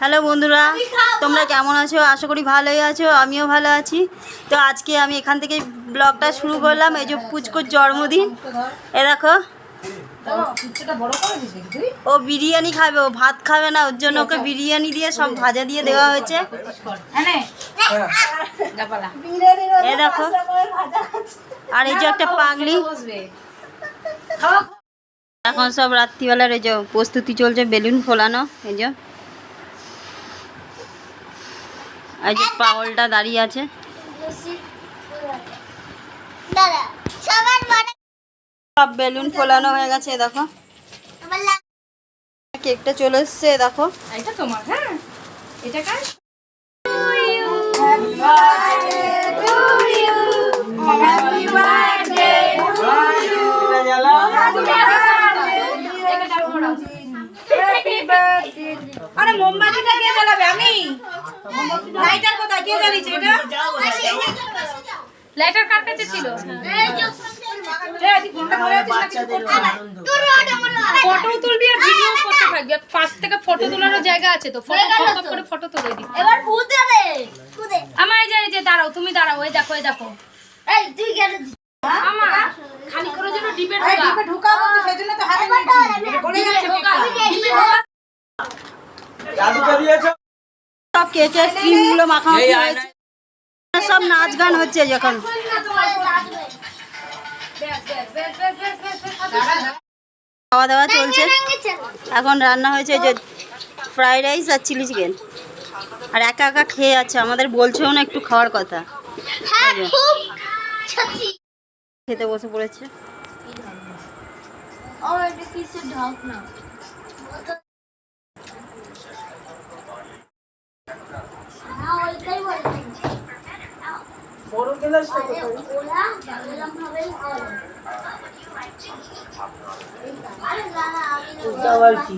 Hello বন্ধুরা তোমরা কেমন আছো? আশা করি ভালোই আছো আমিও ভালো আছি। তো আজকে আমি এখান থেকে ব্লগটা শুরু করলাম এই যে পুচকোর জন্মদিন। এ দেখো ও বিরিয়ানি খাবে ও ভাত খাবে না ওর জন্য ওকে বিরিয়ানি দিয়ে সব ভাজা দিয়ে দেওয়া হয়েছে। এ দেখো আর এই যে একটা পাগলি। এখন সব রাত্রিবেলার এই যে প্রস্তুতি চলছে বেলুন ফোলানো এই যে। এই যে পাগলটা দাঁড়িয়ে আছে। সব বেলুন ফোলানো হয়ে গেছে দেখো। কেকটা চলে এসছে দেখো। এটা তোমার হ্যাঁ? এটা কার? আরে মোমবাতিটা কে জ্বালাবে? আমি? লাইটার কোথায়? কে জ্বালিয়েছে এটা? লাইটার কার কাছে ছিল। ফটো তুলবি আর ভিডিও করতে থাকবি। আর পাশ থেকে ফটো তোলারও জায়গা আছে তো। ফটো ফটো করে ফটো তুলে দিবি। এবার ভূতে রে আমার এই যে দাঁড়াও তুমি দাঁড়াও এই দেখো দেখো। এই তুই কেন আমার? খালি করে যেন ডিপে ঢোকা। ঢুকাবো তো সেজন্য তো হাতে ডিপে ঢোকা। ডিপে ঢোকা। সব কেকের ক্রিমগুলো মাখামাখি হয়েছে সব নাচ গান হচ্ছে যখন খাওয়া দাওয়া চলছে এখন রান্না হয়েছে যে ফ্রাইড রাইস আর চিলি চিকেন আর একা একা খেয়ে আছে আমাদের বলছেও না একটু খাওয়ার কথা। হ্যাঁ খুব ছাতি খেতে বসে পড়েছে ও এটা কিসের ঢক না না ওইটাই বলছি না আমি না আবার কি